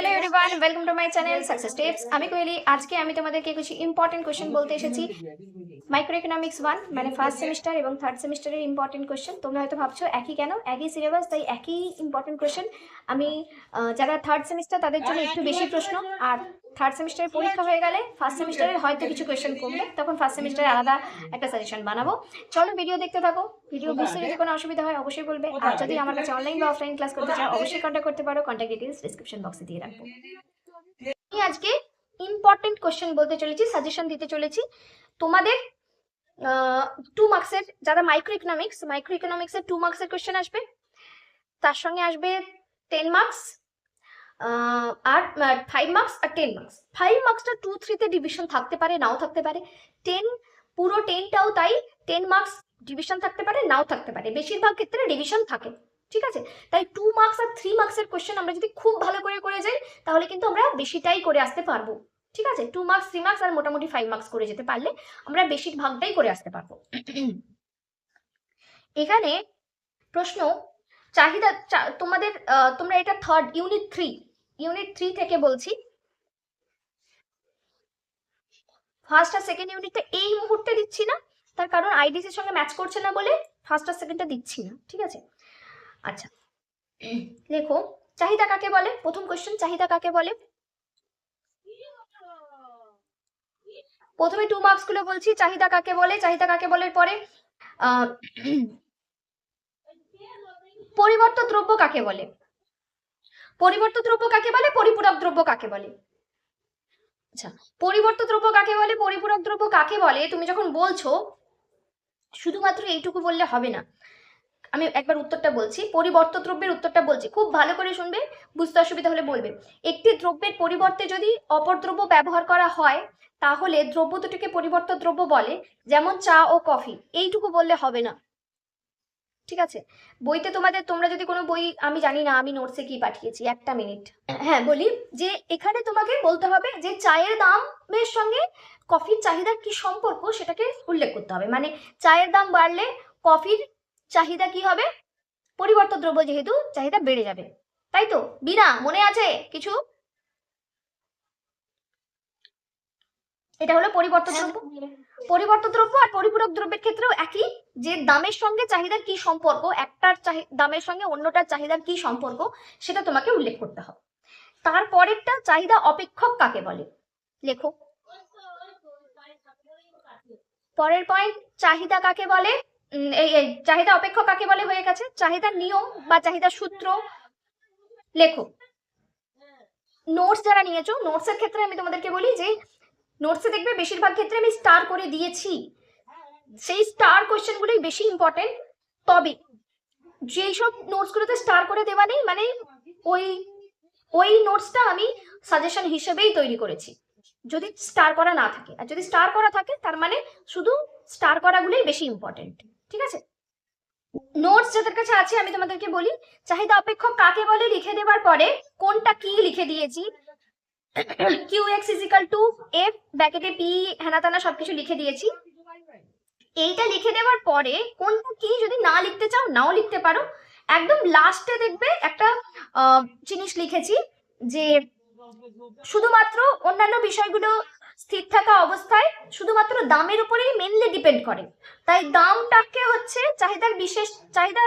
Hello everyone welcome to my channel success tips আমি কোয়েলি আজকে আমি তোমাদেরকে কিছু ইম্পর্টেন্ট কোশ্চেন বলতে এসেছি। মাইক্রো ইকোনমিক্স ওয়ান মানে ফার্স্ট সেমিস্টার এবং থার্ড সেমিস্টারের ইম্পর্টেন্ট কোশ্চেন তোমরা হয়তো ভাবছ একই কেন? একই সিলেবাস তাই একই ইম্পর্টেন্ট কোশ্চেন আমি যারা থার্ড সেমিস্টার তাদের জন্য একটু বেশি প্রশ্ন। আর থার্ড সেমিস্টারের পরীক্ষা হয়ে গেলে ফার্স্ট সেমিস্টারের হয়তো কিছু কোয়েশ্চেন কমবে তখন ফার্স্ট সেমিস্টারে আলাদা একটা সাজেশন বানাবো। চলো ভিডিও দেখতে থাকো। ভিডিও বুঝতে যদি কোনো অসুবিধা হয় অবশ্যই বলবে। আর যদি আমার কাছে অনলাইন বা অফলাইন ক্লাস করতে চাও অবশ্যই কন্ট্যাক্ট করতে পারো। কন্ট্যাক্ট ডিটেলস ডিসক্রিপশন বক্সে দিয়ে রাখব। আমি আজকে ইম্পর্টেন্ট কোশ্চেন বলতে চলেছি সাজেশন দিতে চলেছি। তোমাদের টু মার্কসের যারা মাইক্রো ইকোনমিক্স মাইক্রো ইকোনমিক্সের টু মার্কসের কোশ্চেন আসবে তার সঙ্গে আসবে টেন মার্কস আর ফাইভ মার্কস আর টেন মার্কস ফাইভ মার্কসটা টু থ্রিতে ডিভিশন থাকতে পারে, নাও থাকতে পারে। টেন পুরো টেনটাও তাই টেন মার্কস ডিভিশন থাকতে পারে, নাও থাকতে পারে। বেশিরভাগ ক্ষেত্রে ডিভিশন থাকে, ঠিক আছে? তাই টু মার্কস আর থ্রি মার্কসের কোশ্চেন আমরা যদি খুব ভালো করে করে যাই, তাহলে কিন্তু আমরা বেশিটাই করে আসতে পারব, ঠিক আছে? টু মার্কস থ্রি মার্কস আর মোটামুটি ফাইভ মার্কস করে যেতে পারলে আমরা বেশিরভাগটাই করে আসতে পারব। এখানে প্রশ্ন, চাহিদা তোমাদের তোমরা এটা third unit three unit three থেকে বলছি। ফার্স্ট আর সেকেন্ড ইউনিটটা এই মুহূর্তে দিচ্ছি না তার কারণ আইডিসির সঙ্গে ম্যাচ করছে না বলে ফার্স্ট আর সেকেন্ডটা দিচ্ছি না ঠিক আছে? আচ্ছা লেখো চাহিদা কাকে বলে? প্রথম কোশ্চেন চাহিদা কাকে বলে? প্রথমে টু মার্কসগুলো বলছি চাহিদা কাকে বলে? চাহিদা কাকে বলে পরে? আহ, পরিবর্ত দ্রব্য কাকে বলে? পরিবর্ত দ্রব্য কাকে বলে? পরিপূরক দ্রব্য কাকে বলে? আচ্ছা পরিবর্ত দ্রব্য কাকে বলে? পরিপূরক দ্রব্য কাকে বলে? তুমি যখন বলছো, শুধুমাত্র এইটুকু বললে হবে না। আমি একবার উত্তরটা বলছি। পরিবর্ত দ্রব্যের উত্তরটা বলছি। খুব ভালো করে শুনবে, বুঝতে অসুবিধা হলে বলবে। একটি দ্রব্যের পরিবর্তে যদি অপর দ্রব্য ব্যবহার করা হয়, তাহলে দ্রব্য দুটিকে পরিবর্ত দ্রব্য বলে, যেমন চা ও কফি। এইটুকু বললে হবে না। ঠিক আছে? বইতে তোমাদের তোমরা যদি কোনো বই আমি জানি না আমি নোটসে কি পাঠিয়েছি একটা মিনিট হ্যাঁ বলি যে এখানে তোমাকে বলতে হবে যে চায়ের দামের সঙ্গে কফির চাহিদার কি সম্পর্ক সেটাকে উল্লেখ করতে হবে। মানে চায়ের দাম বাড়লে কফির চাহিদা কি হবে? পরিবর্তন দ্রব্য যেহেতু চাহিদা বেড়ে যাবে। তাই তো? বিনা মনে আছে কিছু? এটা হলো পরিবর্তন দ্রব্য? পরিবর্তন দ্রব্য আর পরিপূরক দ্রব্যের ক্ষেত্রেও একই, যে দামের সঙ্গে চাহিদার কি সম্পর্ক, একটার দামের সঙ্গে অন্যটার চাহিদার কি সম্পর্ক, সেটা তোমাকে উল্লেখ করতে হবে। তারপরেরটা, চাহিদা অপেক্ষক কাকে বলে? লেখো। পরের পয়েন্ট চাহিদা কাকে বলে? এই চাহিদা অপেক্ষক কাকে বলে হয়ে গেছে? চাহিদা নিয়ম বা চাহিদা সূত্র। লেখো। নোটস যারা নিয়েছো নোটসের ক্ষেত্রে আমি তোমাদেরকে বলি যে নোটসে দেখবে বেশিরভাগ ক্ষেত্রে আমি স্টার করে দিয়েছি। সেই স্টার কোয়েশ্চেনগুলোই বেশি ইম্পর্টেন্ট তবে যেই সব নোটসগুলোতে স্টার করে দেওয়া নেই মানে ওই ওই নোটসটা আমি সাজেশন হিসেবেই তৈরি করেছি। যদি স্টার করা না থাকে। আর যদি স্টার করা থাকে, তার মানে শুধু স্টার করাগুলোই বেশি ইম্পর্টেন্ট ঠিক আছে? নোটস যাদের কাছে আছে, আমি তোমাদেরকে বলি চাহিদা অপেক্ষক কাকে বলে লিখে দেওয়ার পরে কোনটা কি লিখে দিয়েছি Q X is equal to F ব্যাকেটে P হেনা তানা সবকিছু লিখে দিয়েছি। এইটা লিখে দেওয়ার পরে কোনটা কি যদি না লিখতে চাও, নাও লিখতে পারো। একদম লাস্টে দেখবে একটা জিনিস লিখেছি যে শুধুমাত্র অন্যান্য বিষয়গুলো স্থির থাকা অবস্থায় শুধুমাত্র দামের উপরেই মেনলি ডিপেন্ড করে। তাই দামটাকে হচ্ছে চাহিদার বিশেষ চাহিদা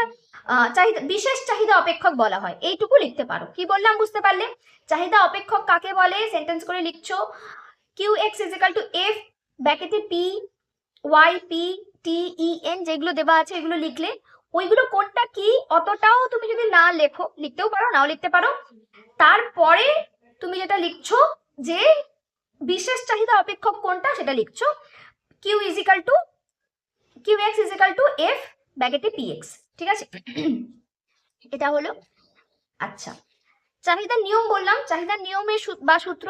চাহিদা, বিশেষ চাহিদা অপেক্ষক বলা হয়। এইটুকু লিখতে পারো। কি বললাম বুঝতে পারলে? চাহিদা অপেক্ষক কাকে বলে? সেন্টেন্স করে লিখছো। Q X is equal to F ব্যাকেটে P Y P T E N যেগুলো দেওয়া আছে এগুলো লিখলে ওইগুলো কোনটা কি? অতটাও তুমি যদি না লেখো, লিখতেও পারো, নাও লিখতে পারো। তারপরে তুমি যেটা লিখছো যে বিশেষ চাহিদা অপেক্ষক কোনটা সেটা লিখছো? Q is equal to Q X is equal to F ব্যাকেটে P x ঠিক আছে? এটা হলো আচ্ছা। চাহিদার নিয়ম বললাম, চাহিদার নিয়মের বা সূত্র।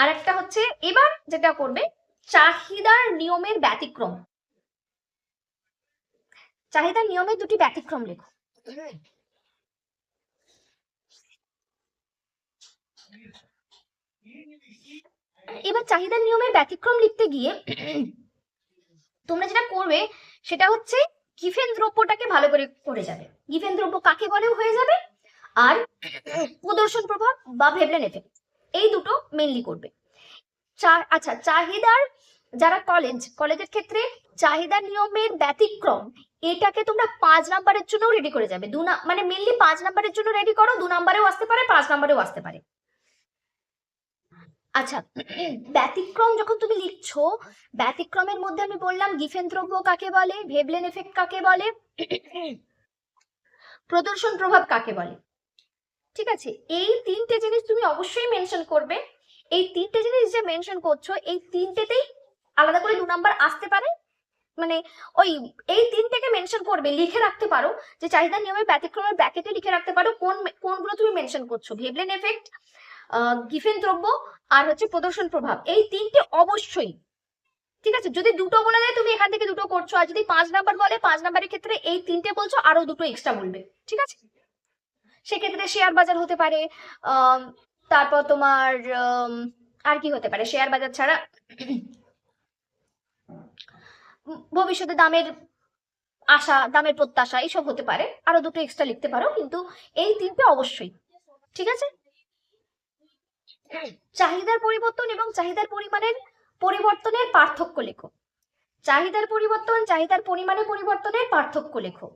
আর একটা হচ্ছে, এবার যেটা করবে, চাহিদার নিয়মের ব্যতিক্রম। চাহিদার নিয়মের দুটি ব্যতিক্রম লেখো। এবার চাহিদার নিয়মের ব্যতিক্রম লিখতে গিয়ে তোমরা যেটা করবে সেটা হচ্ছে গিফেন দ্রব্যটাকে ভালো করে করে যাবে। গিফেন দ্রব্য কাকে বলেও হয়ে যাবে? আর প্রদর্শন প্রভাব বা ভেবলেন এফেক্ট এই দুটো মেনলি করবে। আচ্ছা চাহিদার যারা কলেজ কলেজের ক্ষেত্রে চাহিদা নিয়মের ব্যতিক্রম, এটাকে তোমরা পাঁচ নাম্বারের জন্য রেডি করে যাবে। দু মানে মেনলি পাঁচ নাম্বারের জন্য রেডি করো, দু নাম্বারেও আসতে পারে, পাঁচ নাম্বারেও আসতে পারে। আচ্ছা ব্যতিক্রম যখন তুমি লিখছো, ব্যতিক্রমের মধ্যে আমি বললাম গিফেন দ্রব্য কাকে বলে, ভেবলেন এফেক্ট কাকে বলে, প্রদর্শন প্রভাব কাকে বলে। ঠিক আছে, এই তিনটে জিনিস তুমি অবশ্যই মেনশন করবে। এই তিনটে জিনিস যে মেনশন করছ, এই তিনটেতেই আলাদা করে দু নাম্বার আসতে পারে। মানে ওই, এই তিনটেকে মেনশন করবে, লিখে রাখতে পারো যে চাহিদা নিয়মের ব্যতিক্রমের ব্যাকেটে লিখে রাখতে পারো কোন, কোনগুলো তুমি মেনশন করছ। ভেবলেন এফেক্ট গিফেন দ্রব্য আর হচ্ছে প্রদর্শন প্রভাব। এই তিনটে অবশ্যই। ঠিক আছে? যদি দুটো বলে দেয়, তুমি এখান থেকে দুটো করছ। আর যদি পাঁচ নাম্বার বলে, পাঁচ নাম্বারের ক্ষেত্রে এই তিনটে বলছো, আরও দুটো এক্সট্রা বলবে। ঠিক আছে? সেক্ষেত্রে শেয়ার বাজার হতে পারে। তারপর তোমার আর কি হতে পারে? শেয়ার বাজার ছাড়া ভবিষ্যতে দামের আশা, দামের প্রত্যাশা, এইসব হতে পারে। আরও দুটো এক্সট্রা লিখতে পারো, কিন্তু এই তিনটে অবশ্যই। ঠিক আছে? চাহিদার পরিবর্তন এবং চাহিদার পরিমাণের পরিবর্তনের পার্থক্য লেখো। চাহিদার পরিবর্তন চাহিদার পরিমাণে পরিবর্তনের পার্থক্য লেখো।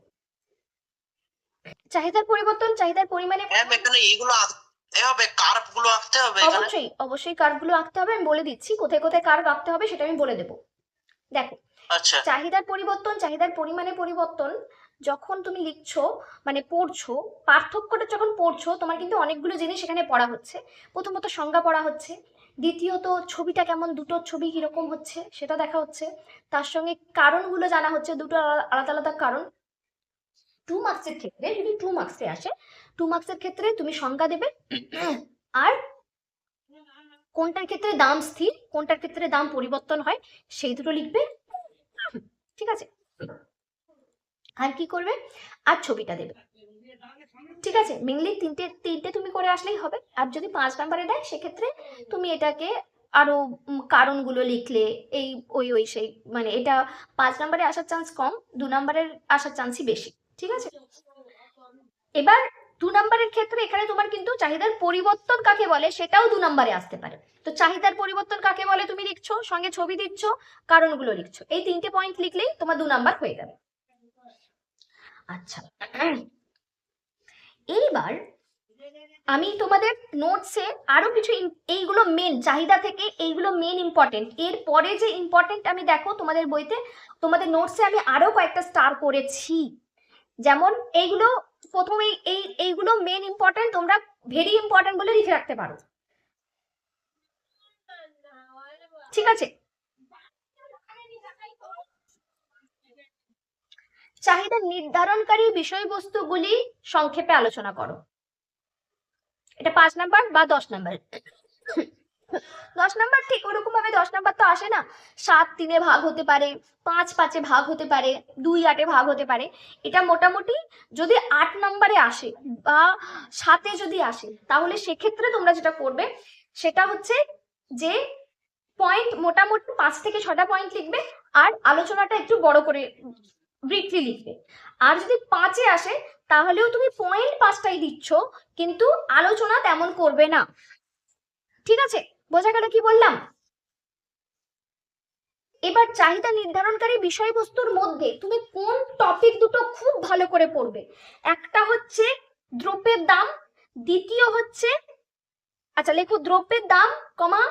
চাহিদার পরিবর্তন চাহিদার পরিমাণে এখানে অবশ্যই অবশ্যই কার্ভগুলো আঁকতে হবে আমি বলে দিচ্ছি কোথায় কোথায় কার্ভ আঁকতে হবে সেটা আমি বলে দেবো। দেখো আচ্ছা। চাহিদার পরিবর্তন চাহিদার পরিমাণে পরিবর্তন যখন তুমি লিখছো মানে পড়ছো, পার্থক্যটা যখন পড়ছো, তোমার কিন্তু অনেকগুলো জিনিস এখানে পড়া হচ্ছে। প্রথমত সংজ্ঞা পড়া হচ্ছে। দ্বিতীয়ত ছবিটা কেমন, দুটো ছবি কীরকম হচ্ছে, সেটা দেখা হচ্ছে। তার সঙ্গে কারণগুলো জানা হচ্ছে, দুটো আলাদা আলাদা কারণ। টু মার্কসের ক্ষেত্রে, যদি টু মার্কসে আসে টু মার্কসের ক্ষেত্রে তুমি সংজ্ঞা দেবে। আর কোনটার ক্ষেত্রে দাম স্থির, কোনটার ক্ষেত্রে দাম পরিবর্তন হয়, সেই দুটো লিখবে। ঠিক আছে? আর কি করবে? আর ছবিটা দেবে। ঠিক আছে? মেনলি তিনটে তিনটে তুমি করে আসলেই হবে। আর যদি পাঁচ নাম্বারে দেয়, সেক্ষেত্রে তুমি এটাকে আরও কারণগুলো লিখলে, এই, ওই ওই, সেই মানে এটা পাঁচ নাম্বারে আসার চান্স কম, দু নাম্বারের আসার চান্সই বেশি। ঠিক আছে? এবার দু নাম্বারের ক্ষেত্রে এখানে তোমার কিন্তু চাহিদার পরিবর্তন কাকে বলে, সেটাও দু নাম্বারে আসতে পারে। তো চাহিদার পরিবর্তন কাকে বলে তুমি লিখছো? সঙ্গে ছবি দিচ্ছ, কারণগুলো লিখছো। এই তিনটে পয়েন্ট লিখলেই তোমার দু নাম্বার হয়ে যাবে। আচ্ছা। এইবার আমি তোমাদের নোটসে আরও কিছু এইগুলো মেন চাহিদা থেকে এইগুলো মেন ইম্পর্টেন্ট এর পরে যে ইম্পর্টেন্ট আমি দেখো তোমাদের বইতে, তোমাদের নোটসে আমি আরও কয়েকটা স্টার করেছি। যেমন এইগুলো, প্রথমে এই এইগুলো মেন ইম্পর্টেন্ট তোমরা ভেরি ইম্পর্টেন্ট বলে লিখে রাখতে পারো। ঠিক আছে? চাহিদা নির্ধারণকারী বিষয়বস্তুগুলি সংক্ষেপে আলোচনা করো। এটা পাঁচ নাম্বার বা দশ নাম্বার? দশ নাম্বার ঠিক ওরকম ভাবে দশ নাম্বার তো আসে না। সাত তিনে ভাগ হতে পারে, পাঁচ পাঁচে ভাগ হতে পারে, দুই আটে ভাগ হতে পারে। এটা মোটামুটি যদি আট নাম্বারে আসে বা সাতে যদি আসে, তাহলে সেক্ষেত্রে তোমরা যেটা করবে, সেটা হচ্ছে যে পয়েন্ট মোটামুটি পাঁচ থেকে ছটা পয়েন্ট লিখবে আর আলোচনাটা একটু বড় করে ব্রিফলি লিখবে আর যদি পাঁচে আসে, তাহলেও তুমি পয়েন্ট পাঁচটাই দিচ্ছ, কিন্তু আলোচনা তেমন করবে না। ঠিক আছে? বোঝা গেল কি বললাম? এবার চাহিদা নির্ধারণকারী বিষয়বস্তুর মধ্যে তুমি কোন টপিক দুটো খুব ভালো করে পড়বে? একটা হচ্ছে দ্রব্যের দাম, দ্বিতীয় হচ্ছে আচ্ছা লেখো দ্রব্যের দাম, কমা,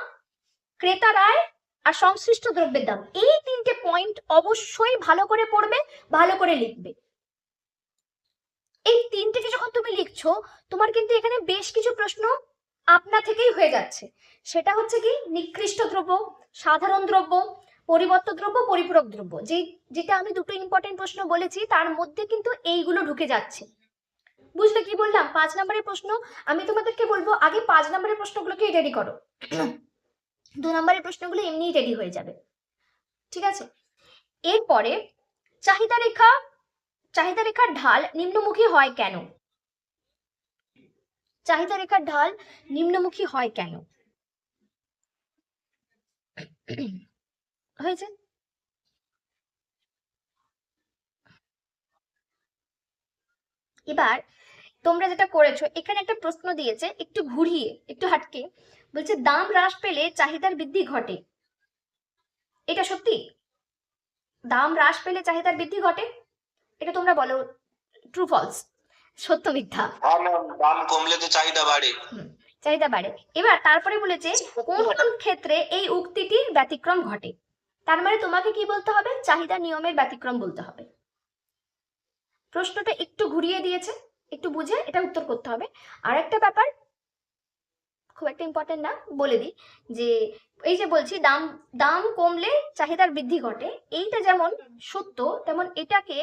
ক্রেতা রায়, আর সংশ্লিষ্ট দ্রব্যের দাম। এই তিনটে পয়েন্ট অবশ্যই ভালো করে পড়বে, ভালো করে লিখবে। এই তিনটেকে যখন তুমি লিখছো, তোমার কিন্তু এখানে বেশ কিছু প্রশ্ন আপনা থেকেই হয়ে যাচ্ছে। সেটা হচ্ছে কি? নিকৃষ্ট দ্রব্য, সাধারণ দ্রব্য পরিবর্ত দ্রব্য, পরিপূরক দ্রব্য। যে যেটা আমি দুটো ইম্পর্টেন্ট প্রশ্ন বলেছি, তার মধ্যে কিন্তু এইগুলো ঢুকে যাচ্ছে। বুঝলে কি বললাম? পাঁচ নম্বরের প্রশ্ন, আমি তোমাদেরকে বলব, আগে পাঁচ নম্বরের প্রশ্নগুলোকে রেডি করো। দু নম্বরের প্রশ্নগুলো এমনিই রেডি হয়ে যাবে। ঠিক আছে? এরপরে চাহিদা রেখা, চাহিদা রেখার ঢাল নিম্নমুখী হয় কেন? চাহিদা রেখার ঢাল নিম্নমুখী হয় কেন? হয়েছে? এবার তোমরা যেটা করেছ, এখানে একটা প্রশ্ন দিয়েছে, একটু ঘুরিয়ে, একটু হাটকে। বলছে, দাম হ্রাস পেলে চাহিদার বৃদ্ধি ঘটে। এটা সত্যি? দাম হ্রাস পেলে চাহিদার বৃদ্ধি ঘটে? এটা তোমরা বলো ট্রু ফলস সত্য মিথ্যা। হ্যাঁ দাম কমলে তো চাহিদা বাড়ে। চাহিদা বাড়ে। এবার তারপরে বলেছে কোন কোন ক্ষেত্রে এই উক্তিটির ব্যতিক্রম ঘটে? তার মানে তোমাকে কি বলতে হবে? চাহিদা নিয়মের ব্যতিক্রম বলতে হবে। প্রশ্নটা একটু ঘুরিয়ে দিয়েছে একটু বুঝে এটা উত্তর করতে হবে। আর একটা ব্যাপার খুব একটা ইম্পর্টেন্ট না, বলে দিই। যে এই যে বলছি, দাম দাম কমলে চাহিদার বৃদ্ধি ঘটে, এইটা যেমন সত্য, তেমন এটাকে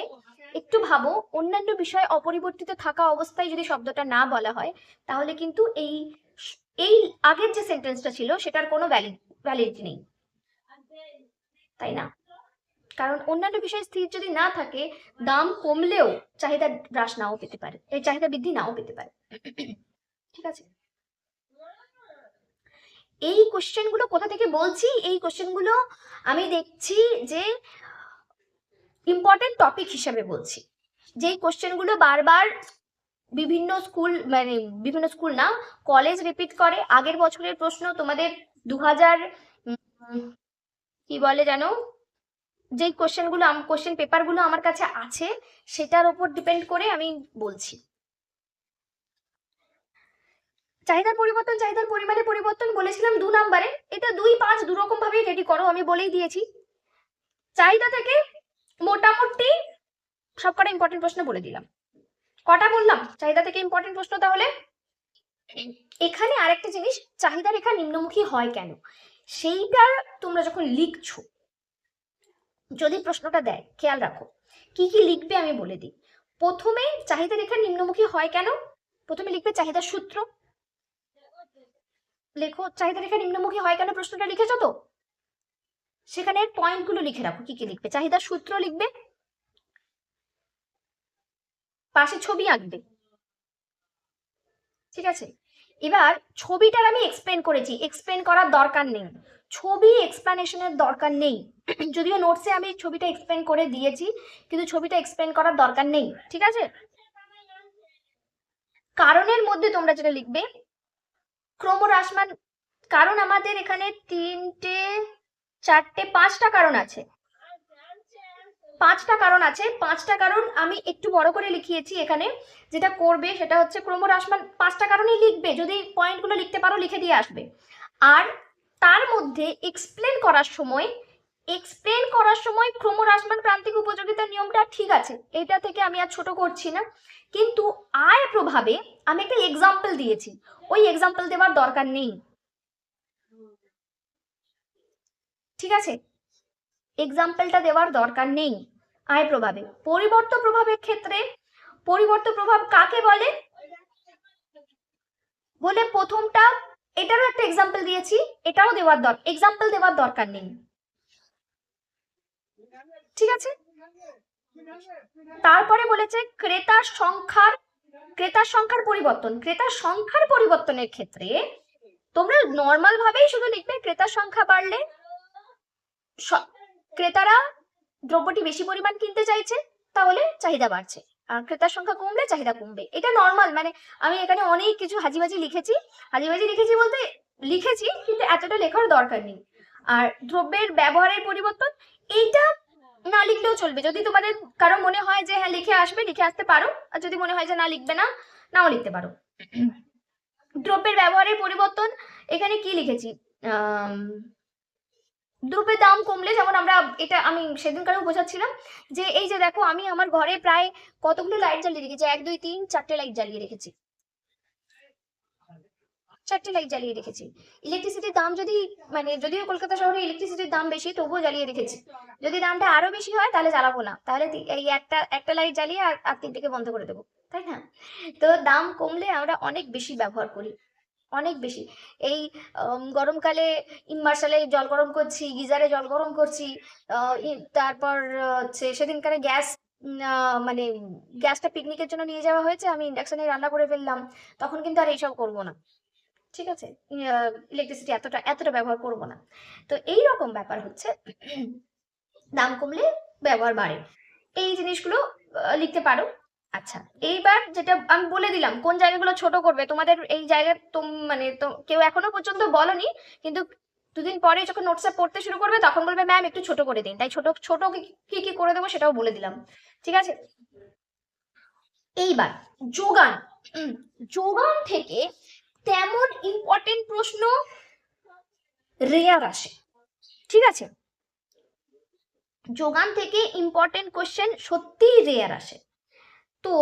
একটু ভাবো, অন্যান্য বিষয় অপরিবর্তিত থাকা অবস্থায় যদি শব্দটা না বলা হয়, তাহলে কিন্তু এই এই আগের যে সেন্টেন্সটা ছিল, সেটার কোনো ভ্যালিড নেই। তাই না? কারণ অন্যান্য বিষয় স্থির যদি না থাকে, দাম কমলেও চাহিদা হ্রাস নাও পেতে পারে এই চাহিদা বৃদ্ধি নাও পেতে পারে। ঠিক আছে? এই কোশ্চেনগুলো কোথা থেকে বলছি? এই কোশ্চেনগুলো আমি দেখছি যে ইম্পর্টেন্ট টপিক হিসাবে বলছি। যেই কোশ্চেনগুলো বারবার বিভিন্ন স্কুল মানে বিভিন্ন স্কুল না কলেজ রিপিট করে। আগের বছরের প্রশ্ন তোমাদের দু হাজার কি বলে জানো যেই কোশ্চেনগুলো কোশ্চেন পেপারগুলো আমার কাছে আছে, সেটার উপর ডিপেন্ড করে আমি বলছি। চাহিদার পরিবর্তন, চাহিদার পরিমাণে পরিবর্তন বলেছিলাম দু নাম্বারে। এটা দুই পাঁচ দু রকম ভাবেই রেডি করো, আমি বলেই দিয়েছি। চাহিদা থেকে মোটামুটি সবকটা ইম্পর্টেন্ট প্রশ্ন বলে দিলাম। কটা বললাম? চাহিদা থেকে ইম্পর্টেন্ট প্রশ্ন তাহলে? এখানে আরেকটা জিনিস, চাহিদা রেখা নিম্নমুখী হয় কেন? সেইটা তোমরা যখন লিখছো, যদি প্রশ্নটা দেয়, খেয়াল রাখো। কি কি লিখবে আমি বলে দিই। প্রথমে চাহিদা রেখা নিম্নমুখী হয় কেন? প্রথমে লিখবে চাহিদার সূত্র। লেখো, চাহিদা রেখা নিম্নমুখী হয় কেন প্রশ্নটা লিখেছো তো? সেখানে পয়েন্টগুলো লিখে রাখো, কি কি লিখবে? চাহিদার সূত্র লিখবে, পাশে ছবি আঁকবে। ঠিক আছে? এবার ছবিটার আমি এক্সপ্লেন করেছি এক্সপ্লেন করার দরকার নেই। ছবি এক্সপ্লেনেশনের দরকার নেই। যদিও নোটসে আমি ছবিটা এক্সপ্লেন করে দিয়েছি, কিন্তু ছবিটা এক্সপ্লেন করার দরকার নেই। ঠিক আছে? কারণের মধ্যে তোমরা যেটা লিখবে ক্রমহ্রাসমান, কারণ আমাদের এখানে তিনটে, চারটে, পাঁচটা কারণ আছে। পাঁচটা কারণ আছে। পাঁচটা কারণ আমি একটু বড় করে লিখিয়েছি এখানে। যেটা করবে সেটা হচ্ছে ক্রমহ্রাসমান, পাঁচটা কারণেই লিখবে। যদি পয়েন্টগুলো লিখতে পারো, লিখে দিয়ে আসবে। আর তার মধ্যে এক্সপ্লেন করার সময় এক্সপ্লেন করার সময় ক্রমহ্রাসমান প্রান্তিক উপযোগিতার নিয়মটা ঠিক আছে, এটা থেকে আমি আর ছোট করছি না। কিন্তু আয় প্রভাবে আমি একটা এক্সাম্পল দিয়েছি, ওই এক্সাম্পল দেওয়ার দরকার নেই। ঠিক আছে? এক্সাম্পলটা দেওয়ার দরকার নেই আয় প্রভাবে। পরিবর্ত প্রভাবের ক্ষেত্রে, পরিবর্ত প্রভাব কাকে বলে? বলে প্রথমটা, এটারও একটা এক্সাম্পল দিয়েছি, এটাও দেওয়ার দরকার এক্সাম্পল দেওয়ার দরকার নেই। ঠিক আছে? তারপরে বলেছে ক্রেতার সংখ্যার ক্রেতার সংখ্যার পরিবর্তন। ক্রেতার সংখ্যার পরিবর্তনের ক্ষেত্রে তোমরা নর্মাল ভাবেই শুধু লিখবে ক্রেতার সংখ্যা বাড়লে। ক্রেতারা দ্রব্যটি বেশি পরিমাণ কিনতে চাইছে, তাহলে চাহিদা বাড়ছে। আর ক্রেতার সংখ্যা কমলে চাহিদা কমবে। এটা নর্মাল মানে আমি এখানে অনেক কিছু হাজিবাজি লিখেছি। হাজিবাজি লিখেছি বলতে লিখেছি, কিন্তু এতটা লেখার দরকার নেই। আর দ্রব্যের ব্যবহারের পরিবর্তন, এইটা না লিখলেও চলবে। যদি তোমাদের কারও মনে হয় যে হ্যাঁ লিখে আসবে, লিখে আসতে পারো। আর যদি মনে হয় যে, না লিখবে না, নাও লিখতে পারো। দ্রব্যের ব্যবহারের পরিবর্তন, এখানে কি লিখেছি? দ্রব্যের দাম কমলে, যেমন আমরা এটা আমি সেদিনকারেও বোঝাচ্ছিলাম, যে এই যে দেখো, আমি আমার ঘরে প্রায় কতগুলো লাইট জ্বালিয়ে রেখেছি? এক, দুই, তিন, চারটে লাইট জ্বালিয়ে রেখেছি। চারটে লাইট জ্বালিয়ে রেখেছি। ইলেকট্রিসিটির দাম যদি মানে যদিও কলকাতা শহরে ইলেকট্রিসিটির দাম বেশি, তবুও জ্বালিয়ে রেখেছি। যদি দামটা আরও বেশি হয়, তাহলে জ্বালাবো না। তাহলে এই একটা একটা লাইট জ্বালিয়ে আর আর তিনটেকে বন্ধ করে দেবো। তাই না? তো দাম কমলে আমরা অনেক বেশি ব্যবহার করি। অনেক বেশি। এই গরমকালে ইনভার্সালে জল গরম করছি, গিজারে জল গরম করছি তারপর হচ্ছে সেদিনকারে গ্যাস মানে গ্যাসটা পিকনিকের জন্য নিয়ে যাওয়া হয়েছে, আমি ইন্ডাকশনে রান্না করে ফেললাম। তখন কিন্তু আর এইসব করব না। ঠিক আছে? ইলেকট্রিসিটি এতটা এতটা ব্যবহার করব না। তো এই রকম ব্যাপার হচ্ছে, দাম কমলে ব্যবহার বাড়ে। এই জিনিসগুলো লিখতে পারো। আচ্ছা এইবার যেটা আমি বলে দিলাম, কোন জায়গাগুলো ছোট করবে? তোমাদের এই জায়গা মানে কেউ এখনও পর্যন্ত বলনি, কিন্তু দুদিন পরে যখন নোটসটা পড়তে শুরু করবে, তখন বলবে ম্যাম একটু ছোট করে দিন। তাই ছোট ছোট কি কি করে দেবো সেটাও বলে দিলাম। ঠিক আছে? এইবার, যোগান। যোগান থেকে তেমন ইম্পর্টেন্ট প্রশ্ন রেয়ার আসে। ঠিক আছে? যোগান থেকে ইম্পর্টেন্ট কোশ্চেন সত্যিই রেয়ার আসে। তো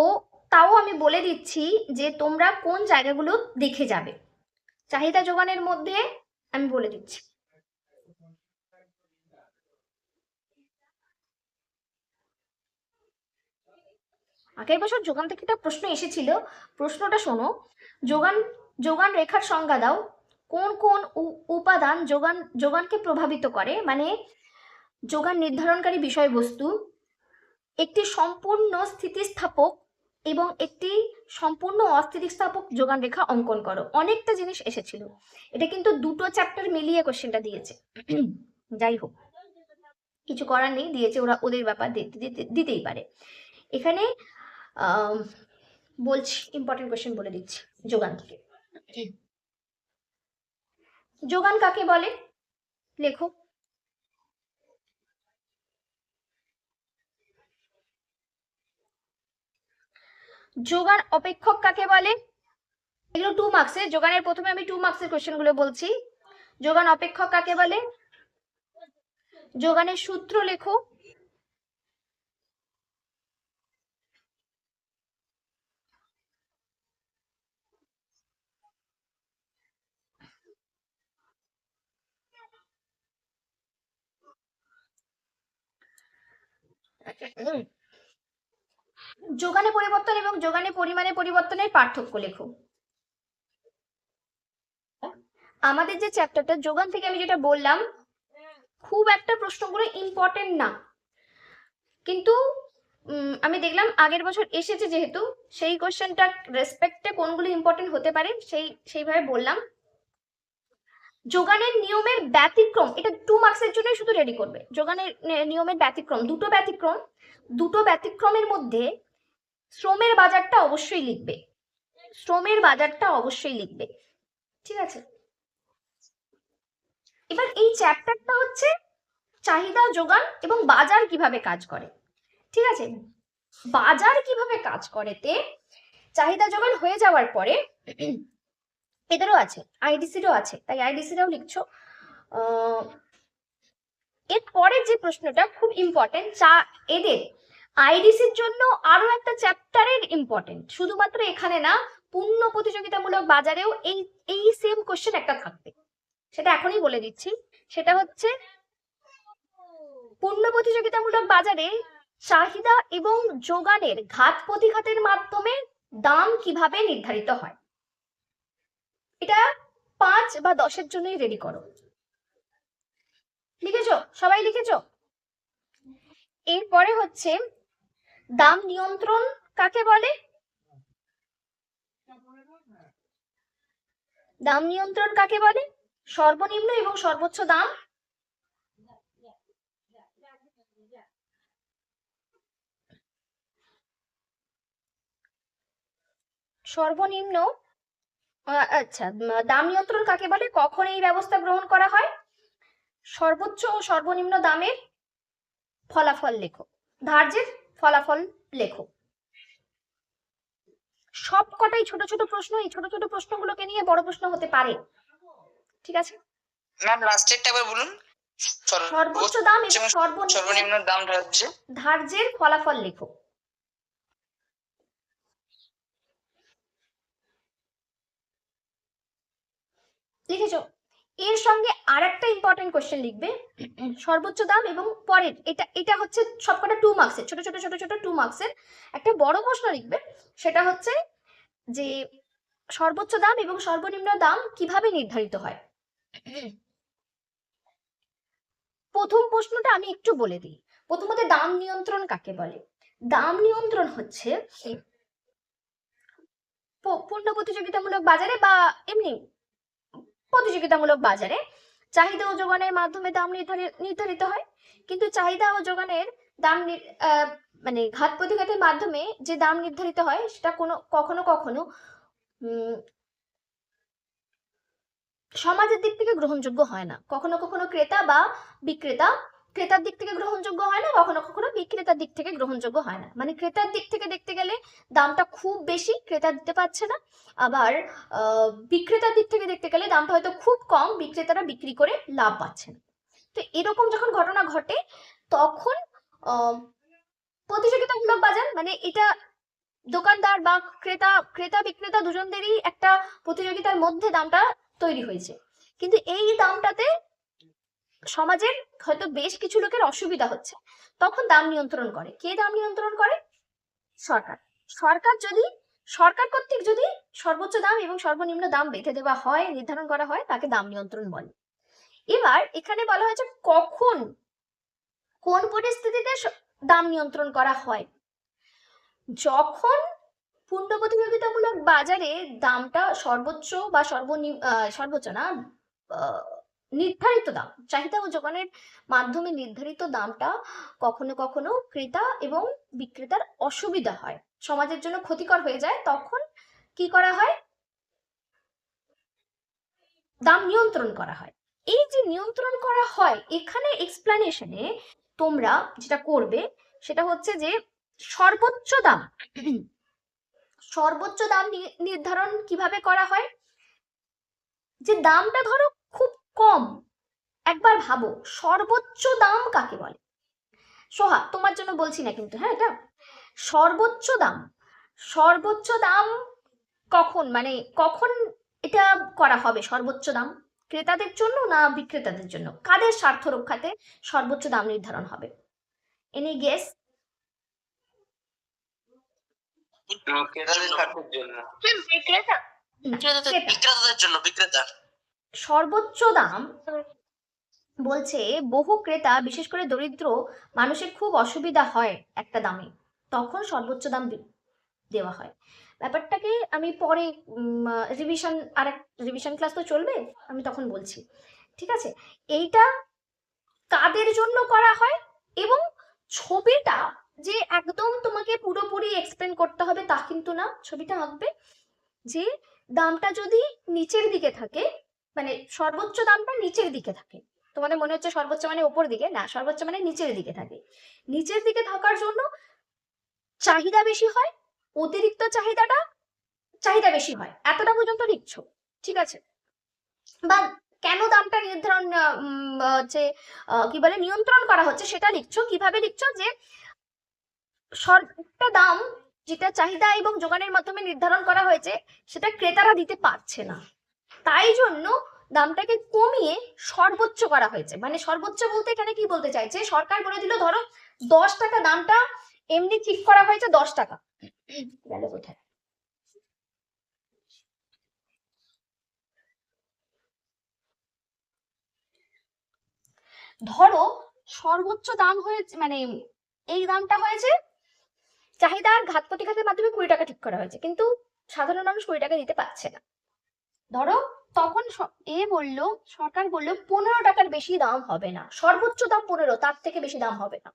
তাও আমি বলে দিচ্ছি যে তোমরা কোন জায়গাগুলো দেখে যাবে। চাহিদা যোগানের মধ্যে আমি বলে দিচ্ছি। আগের বছর যোগান থেকে একটা প্রশ্ন এসেছিল। প্রশ্নটা শোনো। যোগান যোগান রেখার সংজ্ঞা দাও। কোন কোন উপাদান যোগান, যোগানকে প্রভাবিত করে? মানে যোগান নির্ধারণকারী বিষয়বস্তু, একটি সম্পূর্ণ স্থিতিস্থাপক এবং একটি সম্পূর্ণ অস্থিতিস্থাপক যোগান রেখা অঙ্কন করো। অনেকটা জিনিস এসেছিল। এটা কিন্তু দুটো চ্যাপ্টার মিলিয়ে কোশ্চেনটা দিয়েছে। যাই হোক। কিছু করার নেই, দিয়েছে ওরা ওদের ব্যাপার দিতে- দিতে- দিতেই পারে। এখানে বলছি ইম্পর্টেন্ট কোশ্চেন বলে দিচ্ছি, যোগান থেকে। যোগান কাকে বলে? লেখো। যোগান অপেক্ষক কাকে বলে? এগুলো টু মার্কসের যোগানের প্রথমে আমি টু মার্কসের কোশ্চেনগুলো বলছি। যোগান অপেক্ষক কাকে বলে? যোগানের সূত্র লেখো। যোগানে পরিবর্তন এবং যোগানে পরিমাণে পরিবর্তনের পার্থক্য লেখো। আমাদের যে চ্যাপ্টারটা যোগান থেকে আমি যেটা বললাম, খুব একটা প্রশ্নগুলো ইম্পর্টেন্ট না। কিন্তু আমি দেখলাম আগের বছর এসেছে যেহেতু, সেই কোশ্চেনটা রেসপেক্টে কোনগুলো ইম্পর্টেন্ট হতে পারে, সেই, সেইভাবে বললাম। যোগানের নিয়মের ব্যতিক্রম, এটা টু মার্কসের জন্য শুধু রেডি করবে। যোগানের নিয়মের ব্যতিক্রম, দুটো ব্যতিক্রম, দুটো ব্যতিক্রমের মধ্যে শ্রমের বাজারটা অবশ্যই লিখবে। শ্রমের বাজারটা অবশ্যই লিখবে। ঠিক আছে? এবার এই চ্যাপ্টারটা হচ্ছে চাহিদা, যোগান এবং বাজার কীভাবে কাজ করে। ঠিক আছে? বাজার কীভাবে কাজ করেতে চাহিদা, যোগান হয়ে যাওয়ার পরে এদেরও আছে আইডিসিরও আছে তাই আইডিসিরাও লিখছো। আহ, এর পরের যে প্রশ্নটা খুব ইম্পর্টেন্ট চা এদের আইডিসির জন্য আরও একটা চ্যাপ্টারের ইম্পর্টেন্ট শুধুমাত্র এখানে না পূর্ণ প্রতিযোগিতামূলক বাজারেও এই এই সেম কোশ্চেন একটা থাকবে। সেটা এখনই বলে দিচ্ছি সেটা হচ্ছে পূর্ণ প্রতিযোগিতামূলক বাজারে চাহিদা এবং যোগানের ঘাত প্রতিঘাতের মাধ্যমে দাম কীভাবে নির্ধারিত হয়? এটা পাঁচ বা দশের জন্যই রেডি করো। লিখেছো? সবাই লিখেছো? এরপরে হচ্ছে দাম নিয়ন্ত্রণ কাকে বলে? দাম নিয়ন্ত্রণ কাকে বলে? সর্বনিম্ন এবং সর্বোচ্চ দাম? সর্বনিম্ন আচ্ছা দাম নিয়ন্ত্রণ কাকে বলে? কখন এই ব্যবস্থা গ্রহণ করা হয়? সর্বোচ্চ ও সর্বনিম্ন দামের ফলাফল লেখো। ধার্যের ফলাফল লেখো। সব কটাই ছোট ছোট প্রশ্ন এই ছোট ছোট প্রশ্নগুলোকে নিয়ে বড় প্রশ্ন হতে পারে। ঠিক আছে? ম্যাম লাস্টেরটা একবার বলুন। সর্বোচ্চ দাম এবং সর্বনিম্ন দাম হচ্ছে ধার্যের ফলাফল লেখো। লিখেছো এর সঙ্গে আর একটা ইম্পর্টেন্ট কোশ্চেন লিখবে। সর্বোচ্চ দাম এবং পরের, এটা এটা হচ্ছে সবকটা টু মার্কসের ছোট ছোট ছোট ছোট টু মার্কসের একটা বড় প্রশ্ন লিখবে, সেটা হচ্ছে যে সর্বোচ্চ দাম এবং সর্বনিম্ন দাম কীভাবে নির্ধারিত হয়? প্রথম প্রশ্নটা আমি একটু বলে দিই। প্রথমত দাম নিয়ন্ত্রণ কাকে বলে? দাম নিয়ন্ত্রণ হচ্ছে প- পূর্ণ প্রতিযোগিতামূলক বাজারে বা এমনি প্রতিযোগিতামূলক বাজারে চাহিদা ও যোগানের মাধ্যমে দাম নির্ধারি- নির্ধারিত হয়। কিন্তু চাহিদা ও যোগানের দাম মানে ঘাত প্রতিঘাতের মাধ্যমে যে দাম নির্ধারিত হয়, সেটা কোনো, কখনো কখনো সমাজের দিক থেকে গ্রহণযোগ্য হয় না। কখনো কখনো ক্রেতা বা বিক্রেতা ক্রেতার দিক থেকে গ্রহণযোগ্য হয় না, কখনো কখনো বিক্রেতার দিক থেকে গ্রহণযোগ্য হয় না। মানে ক্রেতার দিক থেকে দেখতে গেলে দামটা খুব বেশি, ক্রেতা দিতে পারছে না। আবার বিক্রেতার দিক থেকে দেখতে গেলে দামটা হয়তো খুব কম, বিক্রেতারা বিক্রি করে লাভ পাচ্ছেন তো এরকম যখন ঘটনা ঘটে, তখন প্রতিযোগিতামূলক বাজার মানে এটা দোকানদার বা ক্রেতা ক্রেতা বিক্রেতা দুজনদেরই একটা প্রতিযোগিতার মধ্যে দামটা তৈরি হয়েছে। কিন্তু এই দামটাতে সমাজের হয়তো বেশ কিছু লোকের অসুবিধা হচ্ছে। তখন দাম নিয়ন্ত্রণ করে। কে দাম নিয়ন্ত্রণ করে? সরকার। সরকার যদি সরকার কর্তৃক যদি সর্বোচ্চ দাম এবং সর্বনিম্ন দাম বেঁধে দেওয়া হয়, নির্ধারণ করা হয়, তাকে দাম নিয়ন্ত্রণ বলে। এবার এখানে বলা হয়েছে কখন, কোন পরিস্থিতিতে দাম নিয়ন্ত্রণ করা হয়। যখন পূর্ণ প্রতিযোগিতামূলক বাজারে দামটা সর্বোচ্চ বা সর্বনিম্ন সর্বোচ্চ না নির্ধারিত দাম। চাহিদা ও যোগানের মাধ্যমে নির্ধারিত দামটা কখনো কখনো ক্রেতা এবং বিক্রেতার অসুবিধা হয়। সমাজের জন্য ক্ষতিকর হয়ে যায়, তখন কি করা হয়? দাম নিয়ন্ত্রণ করা হয়। এই যে নিয়ন্ত্রণ করা হয়, এখানে এক্সপ্লানেশনে তোমরা যেটা করবে, সেটা হচ্ছে যে সর্বোচ্চ দাম। সর্বোচ্চ দাম নির্ধারণ কীভাবে করা হয়? যে দামটা ধরো কম। একবার ভাবো সর্বোচ্চ দাম কাকে বলে? সোহা তোমার জন্য বলছি না কিন্তু হ্যাঁ এটা? সর্বোচ্চ দাম। সর্বোচ্চ দাম কখন? মানে কখন এটা করা হবে সর্বোচ্চ দাম? ক্রেতাদের জন্য না বিক্রেতাদের জন্য? কাদের স্বার্থ রক্ষাতে সর্বোচ্চ দাম নির্ধারণ হবে? এনি গেস ক্রেতাদের জন্য। ক্রেতা। বিক্রেতাদের জন্য বিক্রেতা। সর্বোচ্চ দাম বলছে, বহু ক্রেতা, বিশেষ করে দরিদ্র মানুষের খুব অসুবিধা হয় একটা দামে। তখন সর্বোচ্চ দাম দেওয়া হয়। ব্যাপারটাকে আমি পরে রিভিশন আর এক রিভিশন ক্লাস তো চলবে, আমি তখন বলছি। ঠিক আছে? এইটা কাদের জন্য করা হয় এবং ছবিটা যে একদম তোমাকে পুরোপুরি এক্সপ্লেন করতে হবে তা কিন্তু না, ছবিটা আঁকবে যে দামটা যদি নিচের দিকে থাকে মানে সর্বোচ্চ দামটা নিচের দিকে থাকে। তোমাদের মনে হচ্ছে সর্বোচ্চ মানে ওপর দিকে? না সর্বোচ্চ মানে নিচের দিকে থাকে। নিচের দিকে থাকার জন্য চাহিদা বেশি হয় অতিরিক্ত চাহিদাটা চাহিদা বেশি হয়। এতটা পর্যন্ত লিখছো ঠিক আছে? বা কেন দামটা নির্ধারণ আহ, কি বলে নিয়ন্ত্রণ করা হচ্ছে সেটা লিখছো। কীভাবে লিখছো যে সর্বটা দাম যেটা চাহিদা এবং যোগানের মাধ্যমে নির্ধারণ করা হয়েছে সেটা ক্রেতারা দিতে পারছে না। তাই জন্য দামটাকে কমিয়ে সর্বোচ্চ করা হয়েছে। মানে সর্বোচ্চ বলতে এখানে কি বলতে চাইছে? সরকার বলে দিল, ধরো, দশ টাকা দামটা এমনি ঠিক করা হয়েছে দশ টাকা। গেল কোথায়? ধরো, সর্বোচ্চ দাম হয়েছে মানে এই দামটা হয়েছে, চাহিদার ঘাত প্রতিঘাতের মাধ্যমে কুড়ি টাকা ঠিক করা হয়েছে। কিন্তু সাধারণ মানুষ কুড়ি টাকা দিতে পারছে না। ধরো তখন এ বলল, সরকার বলল, পনেরো টাকার বেশি দাম হবে না। সর্বোচ্চ দাম পনেরো, তার থেকে বেশি দাম হবে না।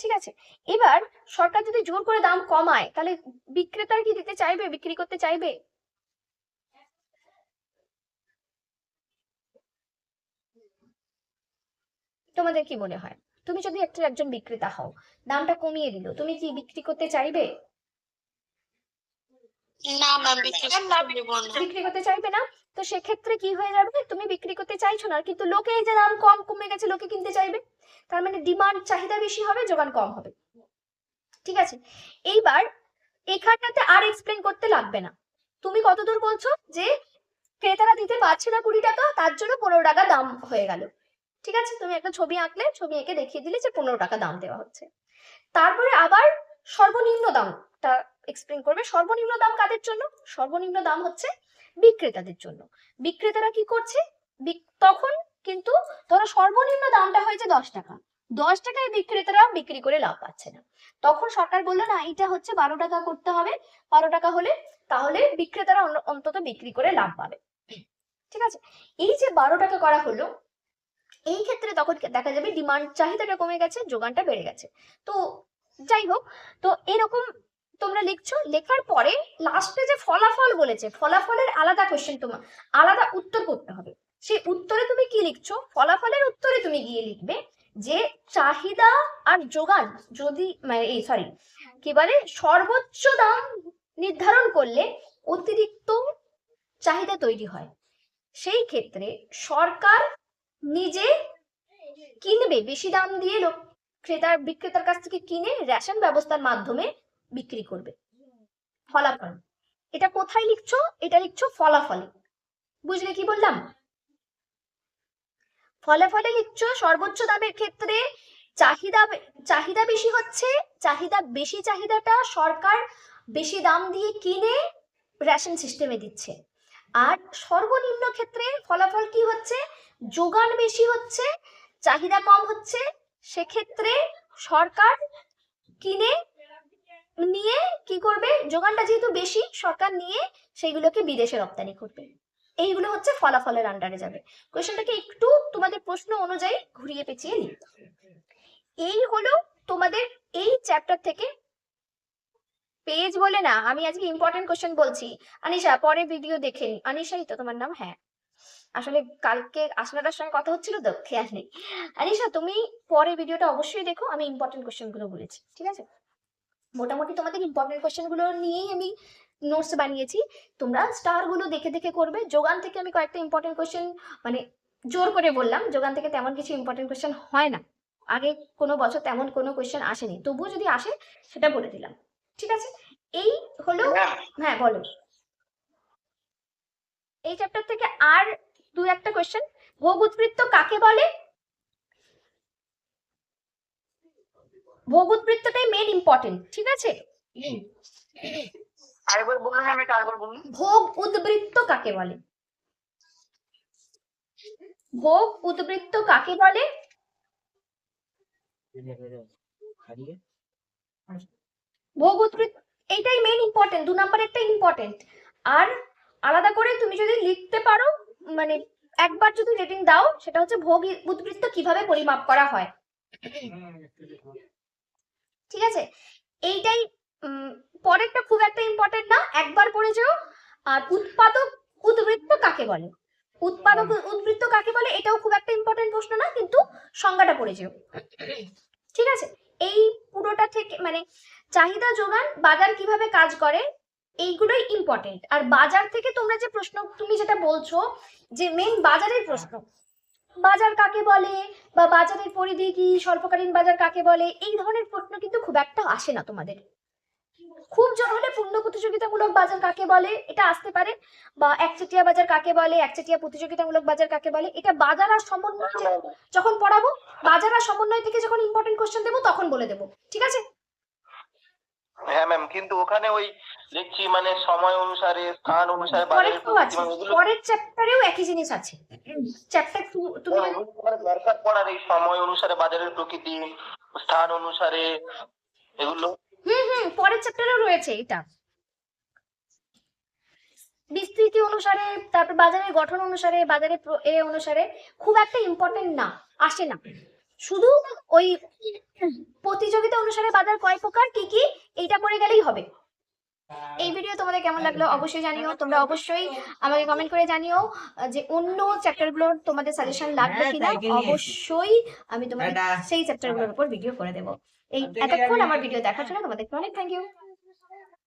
ঠিক আছে? এবার সরকার যদি জোর করে দাম কমায়, তাহলে বিক্রেতার কি দিতে চাইবে? বিক্রি করতে চাইবে? তোমাদের কি মনে হয়? তুমি যদি একটা একজন বিক্রেতা হও, দামটা কমিয়ে দিল, তুমি কি বিক্রি করতে চাইবে? না ম্যাম বিক্রি করতে বিক্রি করতে চাইবে না। তো সেক্ষেত্রে কি হয়ে যাবে? তুমি বিক্রি করতে চাইছো না কিন্তু লোকে এই যে দাম কম কমে গেছে লোকে কিনতে চাইবে। তার মানে ডিমান্ড চাহিদা বেশি হবে যোগান কম হবে। ঠিক আছে? এইবার এখানটাতে আর এক্সপ্লেন করতে লাগবে না। তুমি কতদূর বলছো যে ক্রেতারা দিতে পারছে না কুড়ি টাকা তার জন্য পনেরো টাকা দাম হয়ে গেল। ঠিক আছে? তুমি একটা ছবি আঁকলে ছবি এঁকে দেখিয়ে দিলে যে পনেরো টাকা দাম দেওয়া হচ্ছে। তারপরে আবার সর্বনিম্ন দামটা এক্সপ্লেন করবে। সর্বনিম্ন দাম কাদের জন্য? সর্বনিম্ন দাম হচ্ছে বিক্রেতাদের জন্য। বিক্রেতারা কি করছে? তখন কিন্তু ধরো সর্বনিম্ন দামটা হয়েছে দশ টাকা। দশ টাকায় বিক্রেতারা বিক্রি করে লাভ পাচ্ছে না। তখন সরকার বলল, না এটা হচ্ছে বারো টাকা করতে হবে। বারো টাকা হলে তাহলে বিক্রেতারা অন্তত বিক্রি করে লাভ পাবে। ঠিক আছে? এই যে বারো টাকা করা হলো, এই ক্ষেত্রে তখন দেখা যাবে ডিমান্ড চাহিদাটা কমে গেছে, যোগানটা বেড়ে গেছে। তো যাই হোক, তো এরকম তোমরা লিখছো, লেখার পরে লাস্টে যে ফলাফল বলেছে, ফলাফলের আলাদা কোয়েশ্চেন তোমার আলাদা উত্তর করতে হবে। সেই উত্তরে তুমি কি লিখছো? ফলাফলের উত্তরে তুমি গিয়ে লিখবে যে চাহিদা আর যোগান যদি মানে এই সরি কি বলে, সর্বোচ্চ দাম নির্ধারণ করলে অতিরিক্ত চাহিদা তৈরি হয়। সেই ক্ষেত্রে সরকার নিজে কিনবে, বেশি দাম দিয়ে লোক ক্রেতার বিক্রেতার কাছ থেকে কিনে রেশন ব্যবস্থার মাধ্যমে বিক্রি করবে। ফলাফল। এটা কোথায় লিখছো? এটা লিখছো ফলাফলে। বুঝলে কি বললাম? ফলাফলে লিখছো সর্বোচ্চ দামের ক্ষেত্রে চাহিদা চাহিদা বেশি হচ্ছে, চাহিদা বেশি চাহিদাটা সরকার বেশি দাম দিয়ে কিনে রেশন সিস্টেমে দিচ্ছে। আর সর্বনিম্ন ক্ষেত্রে ফলাফল কি হচ্ছে? যোগান বেশি হচ্ছে, চাহিদা কম হচ্ছে, সেক্ষেত্রে সরকার কিনে নিয়ে কি করবে? যোগানটা যেহেতু বেশি, সরকার নিয়ে সেইগুলোকে বিদেশে রপ্তানি করবে। এইগুলো হচ্ছে ফলাফলের আন্ডারে যাবে। কোয়েশ্চেনটাকে একটু তোমাদের প্রশ্ন অনুযায়ী ঘুরিয়ে পেঁচিয়ে নিই। এই হলো তোমাদের এই চ্যাপ্টার থেকে পেজ বলে না, আমি আজকে ইম্পর্টেন্ট কোশ্চেন বলছি। আনিশা পরে ভিডিও দেখে নি। আনিশাই তো তোমার নাম হ্যাঁ। আসলে কালকে আসনাটার সঙ্গে কথা হচ্ছিল তো, খেয়াল নেই। আনিশা, তুমি পরে ভিডিওটা অবশ্যই দেখো, আমি ইম্পর্টেন্ট কোশ্চেনগুলো বলেছি, ঠিক আছে? মোটামুটি তোমাদের ইম্পর্টেন্ট কোশ্চেনগুলো নিয়েই আমি নোটস বানিয়েছি। তোমরা স্টারগুলো দেখে দেখে করবে। যোগান থেকে আমি কয়েকটা ইম্পর্টেন্ট কোশ্চেন মানে জোর করে বললাম যোগান থেকে তেমন কিছু ইম্পর্টেন্ট কোশ্চেন হয় না। আগে কোনো বছর তেমন কোনো কোয়েশ্চেন আসেনি। তবুও যদি আসে সেটা বলে দিলাম। ঠিক আছে? এই হলো ম্যাম হ্যাঁ বলো। এই চ্যাপ্টার থেকে আর দু একটা কোয়েশ্চেন ভোগ উৎবৃত্ত কাকে বলে? ভোগ উৎবৃত্তটাই মেন ইম্পর্টেন্ট ঠিক আছে? আরেকবার বলুন ম্যাম আরেকবার বলুন। ভোগ উদ্বৃত্ত কাকে বলে? ভোগ উদ্বৃত্ত কাকে বলে? ভোগ উদ্বৃত্ত এইটাই মেন ইম্পর্টেন্ট দু নম্বরেরটা ইম্পর্টেন্ট আর আলাদা করে তুমি যদি লিখতে পারো মানে একবার যদি রেটিং দাও সেটা হচ্ছে ভোগ উদ্বৃত্ত কীভাবে পরিমাপ করা হয়। ঠিক আছে? এইটাই পরেরটা খুব একটা ইম্পর্টেন্ট না। একবার পড়ে যেও। আর উৎপাদক উদ্বৃত্ত কাকে বলে? উৎপাদক উদ্বৃত্ত কাকে বলে? এটাও খুব একটা ইম্পর্টেন্ট প্রশ্ন না কিন্তু সংজ্ঞাটা পড়ে যেও। ঠিক আছে? এই পুরোটা থেকে মানে চাহিদা যোগান বাজার কীভাবে কাজ করে এইগুলোই ইম্পর্টেন্ট আর বাজার থেকে তোমরা যে প্রশ্ন তুমি যেটা বলছো যে মেন বাজারের প্রশ্ন বাজার কাকে বলে? বা বাজারের পরিধি কি? স্বল্পকালীন বাজার কাকে বলে? এই ধরনের প্রশ্ন কিন্তু খুব একটা আসে না তোমাদের। খুব জোর হলে পূর্ণ প্রতিযোগিতামূলক বাজার কাকে বলে? এটা আসতে পারে। বা একচেটিয়া বাজার কাকে বলে? একচেটিয়া প্রতিযোগিতামূলক বাজার কাকে বলে? এটা বাজার আর সমন্বয় যখন পড়াবো বাজার আর সমন্বয় থেকে যখন ইম্পর্টেন্ট কোশ্চেন দেবো তখন বলে দেবো। ঠিক আছে? হ্যাঁ ম্যাম কিন্তু ওখানে ওই দেখছি মানে সময় অনুসারে স্থান অনুসারে পরের চ্যাপ্টারেও একই জিনিস আছে। চ্যাপ্টার তুমি হ্যাঁ, আমার দরকার পড়ার এই সময় অনুসারে বাজারের প্রকৃতি স্থান অনুসারে এগুলো। হুম হুম পরের চ্যাপ্টারেও রয়েছে এটা। বিস্তৃতি অনুসারে তারপর বাজারের গঠন অনুসারে বাজারের এ অনুসারে খুব একটা ইম্পর্টেন্ট না আসে না। শুধু ওই প্রতিযোগিতা অনুসারে বাজার কয় প্রকার কি কি এইটা করে গেলেই হবে। এই ভিডিও তোমাদের কেমন লাগল অবশ্যই জানিও। তোমরা অবশ্যই আমাকে কমেন্ট করে জানিও যে অন্য চ্যাপ্টারগুলোর তোমাদের সাজেশন লাগবে হ্যাঁ, কিনা? অবশ্যই আমি তোমাদের সেই সেই চ্যাপ্টারগুলোর উপর ভিডিও করে দেবো। এই এতক্ষণ আমার ভিডিও দেখার জন্য তোমাদেরকে অনেক থ্যাংক ইউ